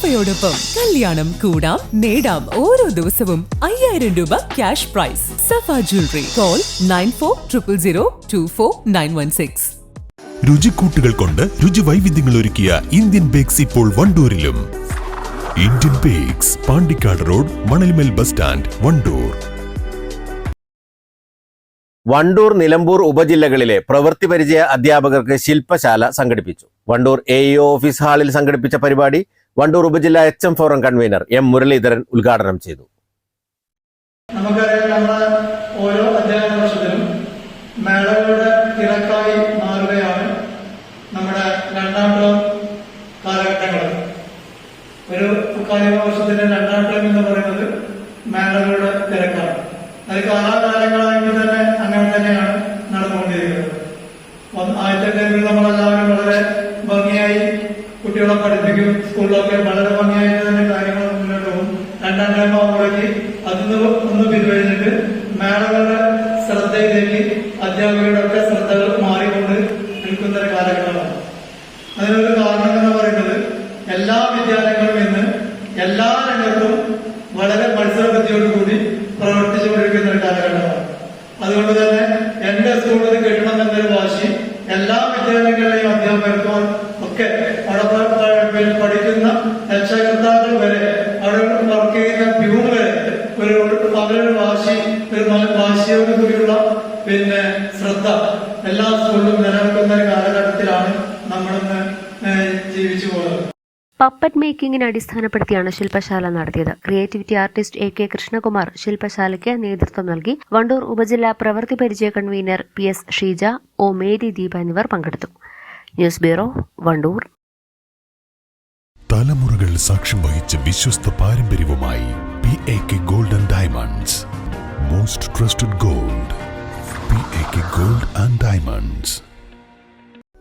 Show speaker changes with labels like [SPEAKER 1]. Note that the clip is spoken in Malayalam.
[SPEAKER 1] സഫയോടൊപ്പം കല്യാണം കൂടാം നേടാം ഓരോ ദിവസവും അയ്യായിരം രൂപ cash prize Safa jewellery call nine four triple zero two four nine one six
[SPEAKER 2] രുചിക്കൂട്ടുകൾ കൊണ്ട് രുചി വൈവിധ്യങ്ങൾ ഒരുക്കിയ ഇന്ത്യൻ ബേക്സ് ഇപ്പോൾ വണ്ടൂരിലും. Indian bakes Pandikkad road Manalmel bus stand Wandoor.
[SPEAKER 3] Wandoor Nilambur ഉപജില്ലകളിലെ പ്രവൃത്തി പരിചയ അധ്യാപകർക്ക് ശില്പശാല സംഘടിപ്പിച്ചു. വണ്ടൂർ എ ഓഫീസ് ഹാളിൽ സംഘടിപ്പിച്ച പരിപാടി വണ്ടൂർ ഉപജില്ല H M forum convener M Muraleedharan ഉദ്ഘാടനം ചെയ്തു.
[SPEAKER 4] നമുക്കറിയാം ഓരോ നമ്മുടെ രണ്ടാം ഒരു അക്കാദമിക വർഷത്തിന്റെ രണ്ടാം ടേം എന്ന് പറയുന്നത് മേളകളുടെ തിരക്കാണ്. അത് കാലാകാലങ്ങളായിട്ട് തന്നെ അങ്ങനെ തന്നെയാണ് നടന്നുകൊണ്ടിരിക്കുന്നത്. ആദ്യത്തെ ടൈമിൽ നമ്മളെല്ലാവരും പഠിപ്പിക്കും സ്കൂളിലൊക്കെ വളരെ ഭംഗിയായിട്ട് തന്നെ കാര്യങ്ങൾ മുന്നോട്ട് പോകും. രണ്ടാം ടൈം ആകുമ്പോഴേക്ക് നിന്ന് ഒന്ന് പിൻവലിഞ്ഞിട്ട് മേളകളുടെ ശ്രദ്ധയിലേക്ക് അധ്യാപകരുടെ ഒക്കെ ശ്രദ്ധകൾ മാറിക്കൊണ്ട് നിൽക്കുന്ന കാലഘട്ടമാണ്. അതിനൊരു കാരണം എന്ന് പറയുന്നത് എല്ലാ വിദ്യാലയങ്ങളും ഇന്ന് എല്ലാ രംഗത്തും വളരെ മത്സരബുദ്ധിയോടുകൂടി പ്രവർത്തിച്ചുകൊണ്ടിരിക്കുന്ന ഒരു കാലഘട്ടമാണ്. അതുകൊണ്ട് തന്നെ എന്റെ സ്കൂളിൽ കിട്ടണം എന്നൊരു വാശി എല്ലാ വിദ്യാലയങ്ങളിലെയും അധ്യാപകർക്കും
[SPEAKER 5] പപ്പറ്റ് മേക്കിങ്ങിനെ അടിസ്ഥാനപ്പെടുത്തിയാണ് ശില്പശാല നടത്തിയത്. Creativity artist A K Krishnakumar ശില്പശാലയ്ക്ക് നേതൃത്വം നൽകി. വണ്ടൂർ ഉപജില്ലാ പ്രവൃത്തി പരിചയ convener P S Sheeja O Mary Deepa എന്നിവർ പങ്കെടുത്തു. News bureau Wandoor.
[SPEAKER 2] തലമുറകൾ സാക്ഷ്യം വഹിച്ച വിശ്വസ്ത പാരമ്പര്യവുമായി P A K golden diamonds most trusted gold P A K gold and diamonds